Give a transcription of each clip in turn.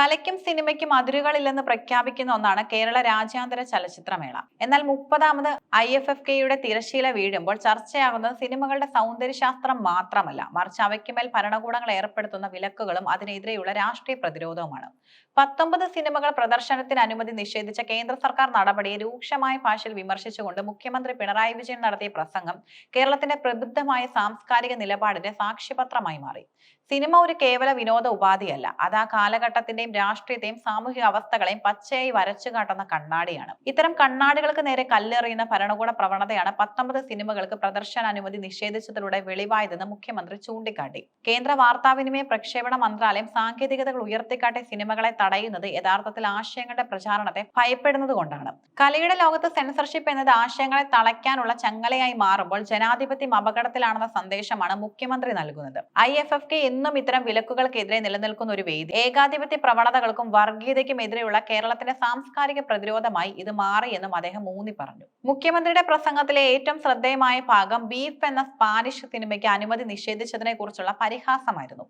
കലയ്ക്കും സിനിമയ്ക്കും അതിരുകളില്ലെന്ന് പ്രഖ്യാപിക്കുന്ന ഒന്നാണ് കേരള രാജ്യാന്തര ചലച്ചിത്രമേള. എന്നാൽ മുപ്പതാമത് ഐ എഫ് എഫ് കെയുടെ തിരശീല വീഴുമ്പോൾ ചർച്ചയാകുന്നത് സിനിമകളുടെ സൗന്ദര്യശാസ്ത്രം മാത്രമല്ല. മറിച്ച് അവയ്ക്കുമേൽ ഭരണകൂടങ്ങൾ ഏർപ്പെടുത്തുന്ന വിലക്കുകളും അതിനെതിരെയുള്ള രാഷ്ട്രീയ പ്രതിരോധവുമാണ്. പത്തൊമ്പത് സിനിമകൾ പ്രദർശനത്തിന് അനുമതി നിഷേധിച്ച കേന്ദ്ര സർക്കാർ നടപടിയെ രൂക്ഷമായ ഭാഷയിൽ വിമർശിച്ചുകൊണ്ട് മുഖ്യമന്ത്രി പിണറായി വിജയൻ നടത്തിയ പ്രസംഗം കേരളത്തിന്റെ പ്രബുദ്ധമായ സാംസ്കാരിക നിലപാടിന്റെ സാക്ഷ്യപത്രമായി മാറി. സിനിമ ഒരു കേവല വിനോദ ഉപാധിയല്ല. അത് ആ കാലഘട്ടത്തിന്റെയും രാഷ്ട്രീയത്തെയും സാമൂഹിക അവസ്ഥകളെയും പച്ചയായി വരച്ചു കാട്ടുന്ന കണ്ണാടിയാണ്. ഇത്തരം കണ്ണാടികൾക്ക് നേരെ കല്ലെറിയുന്ന ഭരണകൂട പ്രവണതയാണ് പത്തൊമ്പത് സിനിമകൾക്ക് പ്രദർശന അനുമതി നിഷേധിച്ചതിലൂടെ വെളിവായതെന്ന് മുഖ്യമന്ത്രി ചൂണ്ടിക്കാട്ടി. കേന്ദ്ര വാർത്താവിനിമയ പ്രക്ഷേപണ മന്ത്രാലയം സാങ്കേതികതകൾ ഉയർത്തിക്കാട്ടിയ സിനിമകളെ തടയുന്നത് യഥാർത്ഥത്തിൽ ആശയങ്ങളുടെ പ്രചാരണത്തെ ഭയപ്പെടുന്നത് കൊണ്ടാണ്. കലയുടെ ലോകത്ത് സെൻസർഷിപ്പ് എന്നത് ആശയങ്ങളെ തളയ്ക്കാനുള്ള ചങ്ങലയായി മാറുമ്പോൾ ജനാധിപത്യം അപകടത്തിലാണെന്ന സന്ദേശമാണ് മുഖ്യമന്ത്രി നൽകുന്നത്. ഐ എഫ് എഫ് കെ എന്നും ഇത്തരം വിലക്കുകൾക്കെതിരെ നിലനിൽക്കുന്ന ഒരു വേദി. ഏകാധിപത്യ പ്രവണതകൾക്കും വർഗീയതയ്ക്കും എതിരെയുള്ള കേരളത്തിന്റെ സാംസ്കാരിക പ്രതിരോധമായി ഇത് മാറിയെന്നും അദ്ദേഹം ഊന്നി പറഞ്ഞു. മുഖ്യമന്ത്രിയുടെ പ്രസംഗത്തിലെ ഏറ്റവും ശ്രദ്ധേയമായ ഭാഗം ബീഫ് എന്ന സ്പാനിഷ് സിനിമയ്ക്ക് അനുമതി നിഷേധിച്ചതിനെ കുറിച്ചുള്ള പരിഹാസമായിരുന്നു.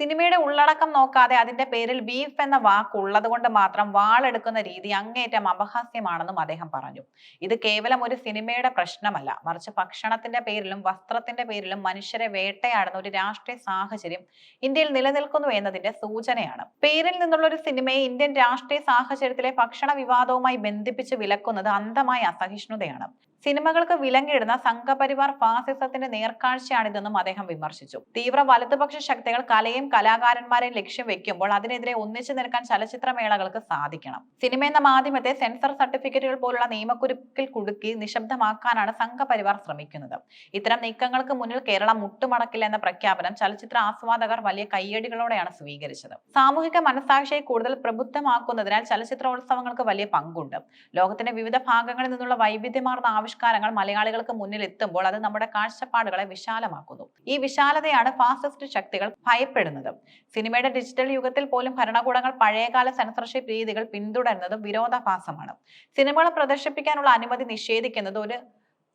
സിനിമയുടെ ഉള്ളടക്കം നോക്കാതെ അതിന്റെ പേരിൽ ബീഫ് എന്ന വാക്ക് ഉള്ളതുകൊണ്ട് മാത്രം വാളെടുക്കുന്ന രീതി അങ്ങേറ്റം അപഹാസ്യമാണെന്നും അദ്ദേഹം പറഞ്ഞു. ഇത് കേവലം ഒരു സിനിമയുടെ പ്രശ്നമല്ല. മറിച്ച് ഭക്ഷണത്തിന്റെ പേരിലും വസ്ത്രത്തിന്റെ പേരിലും മനുഷ്യരെ വേട്ടയാടുന്ന ഒരു രാഷ്ട്രീയ സാഹചര്യം ഇന്ത്യയിൽ നിലനിൽക്കുന്നു എന്നതിന്റെ സൂചനയാണ്. പേരിൽ നിന്നുള്ള ഒരു സിനിമയെ ഇന്ത്യൻ രാഷ്ട്രീയ സാഹചര്യത്തിലെ ഭക്ഷണ വിവാദവുമായി ബന്ധിപ്പിച്ച് വിലക്കുന്നത് അന്ധമായ അസഹിഷ്ണുതയാണ്. സിനിമകൾക്ക് വിലങ്ങിടുന്ന സംഘപരിവാർ ഫാസിസത്തിന്റെ നേർക്കാഴ്ചയാണിതെന്നും അദ്ദേഹം വിമർശിച്ചു. തീവ്ര വലതുപക്ഷ ശക്തികൾ കലയും കലാകാരന്മാരെയും ലക്ഷ്യം വെക്കുമ്പോൾ അതിനെതിരെ ഒന്നിച്ചു നിൽക്കാൻ ചലച്ചിത്രമേളകൾക്ക് സാധിക്കണം. സിനിമ എന്ന മാധ്യമത്തെ സെൻസർ സർട്ടിഫിക്കറ്റുകൾ പോലുള്ള നിയമക്കുരുക്കിൽ കുടുക്കി നിശബ്ദമാക്കാനാണ് സംഘപരിവാർ ശ്രമിക്കുന്നത്. ഇത്തരം നീക്കങ്ങൾക്ക് മുന്നിൽ കേരളം മുട്ടുമടക്കില്ല എന്ന പ്രഖ്യാപനം ചലച്ചിത്ര ആസ്വാദകർ വലിയ കയ്യടികളോടെയാണ് സ്വീകരിച്ചത്. സാമൂഹിക മനസാക്ഷിയെ കൂടുതൽ പ്രബുദ്ധമാക്കുന്നതിനാൽ ചലച്ചിത്രോത്സവങ്ങൾക്ക് വലിയ പങ്കുണ്ട്. ലോകത്തിന്റെ വിവിധ ഭാഗങ്ങളിൽ നിന്നുള്ള വൈവിധ്യമാർന്ന ആവിഷ്കാരങ്ങൾ മലയാളികൾക്ക് മുന്നിൽ എത്തുമ്പോൾ അത് നമ്മുടെ കാഴ്ചപ്പാടുകളെ വിശാലമാക്കുന്നു. ഈ വിശാലതയാണ് ഫാസിസ്റ്റ് ശക്തികൾ ഭയപ്പെടുന്നത്. സിനിമയുടെ ഡിജിറ്റൽ യുഗത്തിൽ പോലും ഭരണകൂടങ്ങൾ പഴയകാല സെൻസർഷിപ്പ് രീതികൾ പിന്തുടരുന്നത് വിരോധാഭാസമാണ്. സിനിമകൾ പ്രദർശിപ്പിക്കാനുള്ള അനുമതി നിഷേധിക്കുന്നത് ഒരു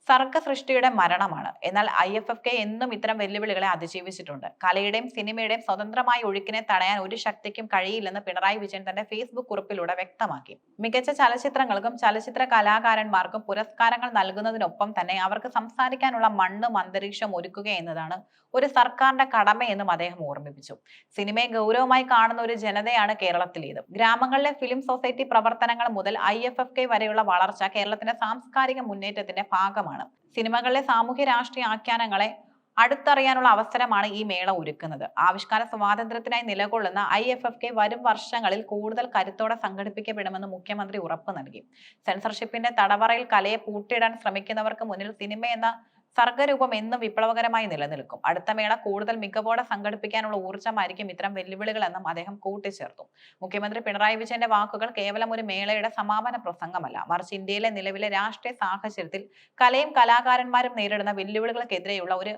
സർഗ സൃഷ്ടിയുടെ മരണമാണ്. എന്നാൽ ഐ എഫ് എഫ് കെ എന്നും ഇത്തരം വെല്ലുവിളികളെ അതിജീവിച്ചിട്ടുണ്ട്. കലയുടെയും സിനിമയുടെയും സ്വതന്ത്രമായ ഒഴുക്കിനെ തടയാൻ ഒരു ശക്തിക്കും കഴിയില്ലെന്ന് പിണറായി വിജയൻ തന്റെ ഫേസ്ബുക്ക് കുറിപ്പിലൂടെ വ്യക്തമാക്കി. മികച്ച ചലച്ചിത്രങ്ങൾക്കും ചലച്ചിത്ര കലാകാരന്മാർക്കും പുരസ്കാരങ്ങൾ നൽകുന്നതിനൊപ്പം തന്നെ അവർക്ക് സംസാരിക്കാനുള്ള മണ്ണും അന്തരീക്ഷം ഒരുക്കുക എന്നതാണ് ഒരു സർക്കാരിന്റെ കടമയെന്നും അദ്ദേഹം ഓർമ്മിപ്പിച്ചു. സിനിമയെ ഗൗരവമായി കാണുന്ന ഒരു ജനതയാണ് കേരളത്തിലേത്. ഗ്രാമങ്ങളിലെ ഫിലിം സൊസൈറ്റി പ്രവർത്തനങ്ങൾ മുതൽ ഐ വരെയുള്ള വളർച്ച കേരളത്തിന്റെ സാംസ്കാരിക മുന്നേറ്റത്തിന്റെ ഭാഗമാണ്. സിനിമകളിലെ സാമൂഹ്യ രാഷ്ട്രീയ ആഖ്യാനങ്ങളെ അടുത്തറിയാനുള്ള അവസരമാണ് ഈ മേള ഒരുക്കുന്നത്. ആവിഷ്കാര സ്വാതന്ത്ര്യത്തിനായി നിലകൊള്ളുന്ന ഐ എഫ് എഫ് കെ വരും വർഷങ്ങളിൽ കൂടുതൽ കരുത്തോടെ സംഘടിപ്പിക്കപ്പെടുമെന്ന് മുഖ്യമന്ത്രി ഉറപ്പ് നൽകി. സെൻസർഷിപ്പിന്റെ തടവറയിൽ കലയെ പൂട്ടിയിടാൻ ശ്രമിക്കുന്നവർക്ക് മുന്നിൽ സിനിമയെന്ന സർഗരൂപം എന്നും വിപ്ലവകരമായി നിലനിൽക്കും. അടുത്ത മേള കൂടുതൽ മികവോടെ സംഘടിപ്പിക്കാനുള്ള ഊർജമായിരിക്കും ഇത്തരം വെല്ലുവിളികളെന്നും അദ്ദേഹം കൂട്ടിച്ചേർത്തു. മുഖ്യമന്ത്രി പിണറായി വിജയന്റെ വാക്കുകൾ കേവലം ഒരു മേളയുടെ സമാപന പ്രസംഗമല്ല. മറിച്ച് ഇന്ത്യയിലെ നിലവിലെ രാഷ്ട്രീയ സാഹചര്യത്തിൽ കലയും കലാകാരന്മാരും നേരിടുന്ന വെല്ലുവിളികൾക്കെതിരെയുള്ള ഒരു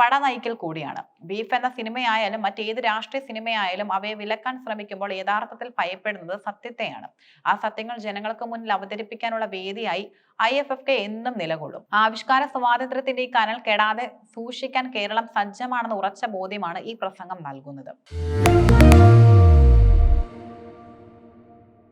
പടനയിക്കൽ കൂടിയാണ്. ബീഫ് എന്ന സിനിമയായാലും മറ്റേത് രാഷ്ട്രീയ സിനിമയായാലും അവയെ വിലക്കാൻ ശ്രമിക്കുമ്പോൾ യഥാർത്ഥത്തിൽ ഭയപ്പെടുന്നത് സത്യത്തെയാണ്. ആ സത്യങ്ങൾ ജനങ്ങൾക്ക് മുന്നിൽ അവതരിപ്പിക്കാനുള്ള വേദിയായി ഐ എഫ് എഫ് കെ എന്നും നിലകൊള്ളും. ആവിഷ്കാര സ്വാതന്ത്ര്യത്തിന്റെ ഈ കനൽ കെടാതെ സൂക്ഷിക്കാൻ കേരളം സജ്ജമാണെന്ന് ഉറച്ച ബോധ്യമാണ് ഈ പ്രസംഗം നൽകുന്നത്.